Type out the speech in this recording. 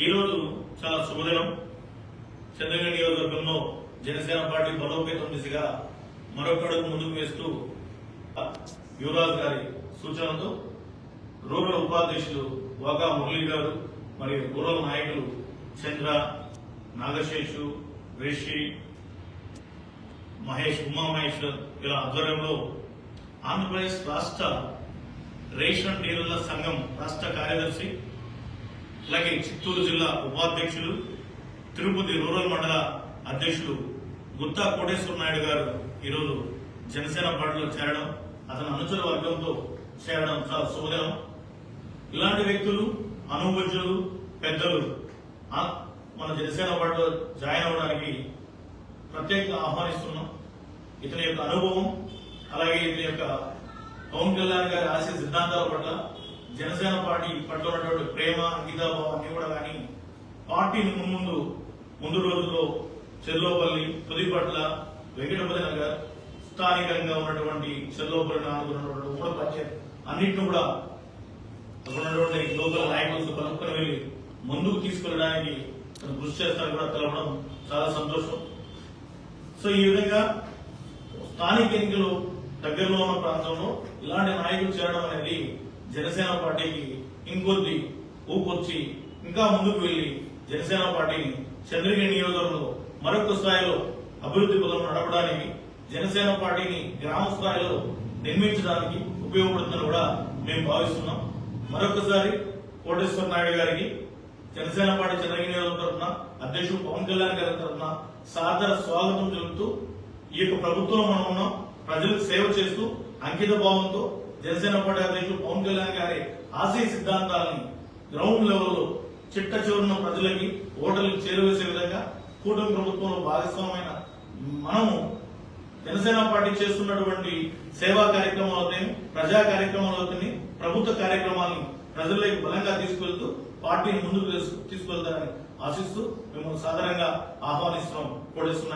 ఈరోజు చాలా శుభదినం. చంద్రగిరి నియోజకవర్గంలో జనసేన పార్టీ బలోపేతం దిశగా మరొకడుగు ముందుకు వేస్తూ యువరాజ్ గారి సూచనతో రూరల్ ఉపాధ్యక్షులు వాగా మురళీ గారు మరియు రూరల్ నాయకులు చంద్ర నాగశేషు రిషి మహేష్ ఉమా మహేశ్వర్ ఇలా ఆధ్వర్యంలో ఆంధ్రప్రదేశ్ రాష్ట్ర రేషన్ డీలర్ల సంఘం రాష్ట్ర కార్యదర్శి అలాగే చిత్తూరు జిల్లా ఉపాధ్యక్షులు తిరుపతి రూరల్ మండల అధ్యక్షులు గుత్తా కోటేశ్వర నాయుడు గారు ఈరోజు జనసేన పార్టీలో చేరడం అతని అనుచర వర్గంతో చేరడం చాలా శుభదినం. ఇలాంటి వ్యక్తులు అనుభవజ్ఞులు పెద్దలు మన జనసేన పార్టీలో జాయిన్ అవ్వడానికి ప్రత్యేకంగా ఆహ్వానిస్తున్నాం. ఇతని యొక్క అనుభవం అలాగే ఇతని యొక్క పవన్ కళ్యాణ్ గారి ఆశయ సిద్ధాంతాల పట్ల జనసేన పార్టీ పట్ల ఉన్నటువంటి ప్రేమ అంకితాభావాన్ని కూడా కానీ పార్టీని ముందు ముందు రోజుల్లో చెల్లోపల్లి పుదిపట్ల వెంకటపల్లి నగర్ స్థానికంగా ఉన్నటువంటి చెల్లోపల్లి నాలుగున్నటువంటి ఉమ్మడి పంచాయత్ అన్నింటిని కూడా అక్కడ ఉన్నటువంటి లోకల్ నాయకులతో కలుపుకొని వెళ్ళి ముందుకు తీసుకెళ్ళడానికి కృషి చేస్తారని కూడా తెలపడం చాలా సంతోషం. సో ఈ విధంగా స్థానిక ఎన్నికలు దగ్గరలో ఉన్న ప్రాంతంలో ఇలాంటి నాయకులు చేరడం అనేది జనసేన పార్టీకి ఇంకొద్ది ఊపొచ్చి ఇంకా ముందుకు వెళ్ళి జనసేన పార్టీని చంద్రగిరి నియోజకవర్గంలో మరొక స్థాయిలో అభివృద్ధి పదం నడపడానికి జనసేన పార్టీని గ్రామ స్థాయిలో నిర్మించడానికి ఉపయోగపడుతుందని కూడా మేము భావిస్తున్నాం. మరొకసారి కోటేశ్వర నాయుడు గారికి జనసేన పార్టీ చంద్రగిరి నియోజకవర్గం తరఫున అధ్యక్షుడు పవన్ కళ్యాణ్ గారి తరఫున సాదర స్వాగతం తెలుపుతూ ఈ యొక్క ప్రభుత్వంలో మనం ఉన్నాం. ప్రజలకు సేవ చేస్తూ అంకిత భావంతో జనసేన పార్టీ అధ్యక్షుడు పవన్ కళ్యాణ్ గారి ఆశయ సిద్ధాంతాలను గ్రౌండ్ లెవెల్లో చిట్ట చివరిన ప్రజలకి ఓటర్లకు చేరువేసే విధంగా కూటమి ప్రభుత్వంలో భాగస్వామైన మనము జనసేన పార్టీ చేస్తున్నటువంటి సేవా కార్యక్రమాలతోని ప్రజా కార్యక్రమాలతోని ప్రభుత్వ కార్యక్రమాలను ప్రజల్లోకి బలంగా తీసుకెళ్తూ పార్టీని ముందుకు తీసుకు- తీసుకెళ్తారని ఆశిస్తూ మేము సాధారణంగా ఆహ్వానిస్తున్నాం. కోటేశ్వర